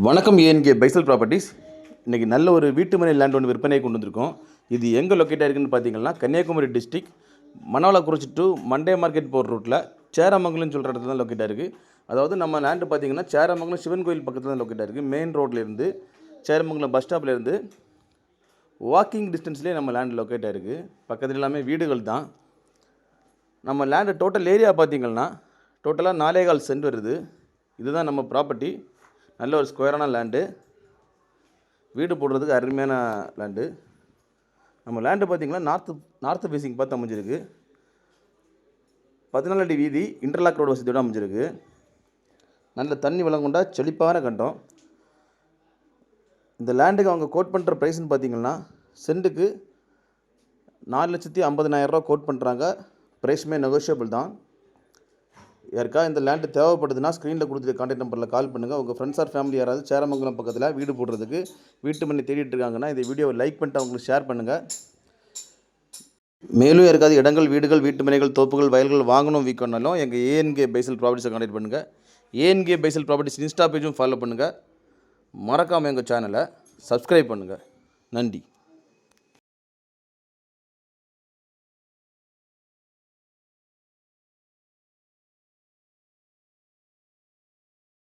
வணக்கம் ஏஎன்கே பைசல் ப்ராப்பர்ட்டிஸ் இன்றைக்கி நல்ல ஒரு வீட்டு மனை லேண்ட் ஒன்று விற்பனை கொண்டு வந்திருக்கோம். இது எங்கே லொக்கேட் ஆயிருக்குன்னு பார்த்தீங்கன்னா Kanniyakumari district Manavalakurichi to Monday market போகிற ரூட்டில் சேரமங்கலம்னு சொல்கிற இடத்துல தான் லொக்கேட்டாக இருக்குது அதாவது நம்ம லேண்டு பார்த்தீங்கன்னா சேரமங்கலம் சிவன் கோயில் பக்கத்தில் தான் லொக்கேட்டாக இருக்குது மெயின் ரோட்லேருந்து சேரமங்கலம் பஸ் ஸ்டாப்லேருந்து வாக்கிங் டிஸ்டன்ஸ்லேயே நம்ம லேண்ட் லொக்கேட்டாக இருக்குது பக்கத்தில் எல்லாமே வீடுகள் தான். நம்ம லேண்டு டோட்டல் ஏரியா பார்த்தீங்கன்னா டோட்டலாக நாலே கால் சென்ட் வருது. இதுதான் நம்ம ப்ராப்பர்ட்டி நல்ல ஒரு ஸ்கொயரான லேண்டு வீடு போடுறதுக்கு அருமையான லேண்டு நம்ம லேண்டு பார்த்தீங்கன்னா நார்த்து நார்த்து ஃபேஸிங் பார்த்து அமைஞ்சிருக்கு. பதினாலு அடி வீதி இன்டர்லாக் ரோடு வசதியோடு அமைஞ்சிருக்கு. நல்ல தண்ணி வளம் செழிப்பான கண்டம். இந்த லேண்டுக்கு அவங்க கோட் பண்ணுற ப்ரைஸ்னு பார்த்தீங்கன்னா சென்ட்டுக்கு நாலு லட்சத்தி ஐம்பதினாயிரரூவா கோட் பண்ணுறாங்க ப்ரைஸுமே நெகோஷியபிள் தான். யாருக்கா இந்த லேண்டு தேவைப்படுதுன்னா ஸ்க்ரீனில் கொடுத்துருக்க கான்டாக்ட் நம்பரில் கால் பண்ணுங்கள் உங்கள் ஃப்ரெண்ட்ஸ் ஆர் ஃபேமிலி யாராவது சேரமங்கலம் பக்கத்தில் வீடு போடுறதுக்கு வீட்டு மணி தேடிட்டு இருக்காங்கன்னா இந்த வீடியோவை லைக் பண்ணிட்டு அவங்களுக்கு ஷேர் பண்ணுங்கள் மேலும் யாருக்காவது இடங்கள் வீடுகள் வீட்டு மனைகள் தோப்புகள் வயல்கள் வாங்கணும் விற்கணும்னாலும் எங்கள் ஏஎன்கே பைசல் ப்ராப்பர்ட்டிஸை கான்டாக்ட் பண்ணுங்கள் ஏஎன்கே பைசல் ப்ராப்பர்ட்டிஸ் இன்ஸ்டா பேஜும் ஃபாலோ பண்ணுங்கள் மறக்காமல் எங்கள் சேனலை சப்ஸ்கிரைப் பண்ணுங்கள் நன்றி.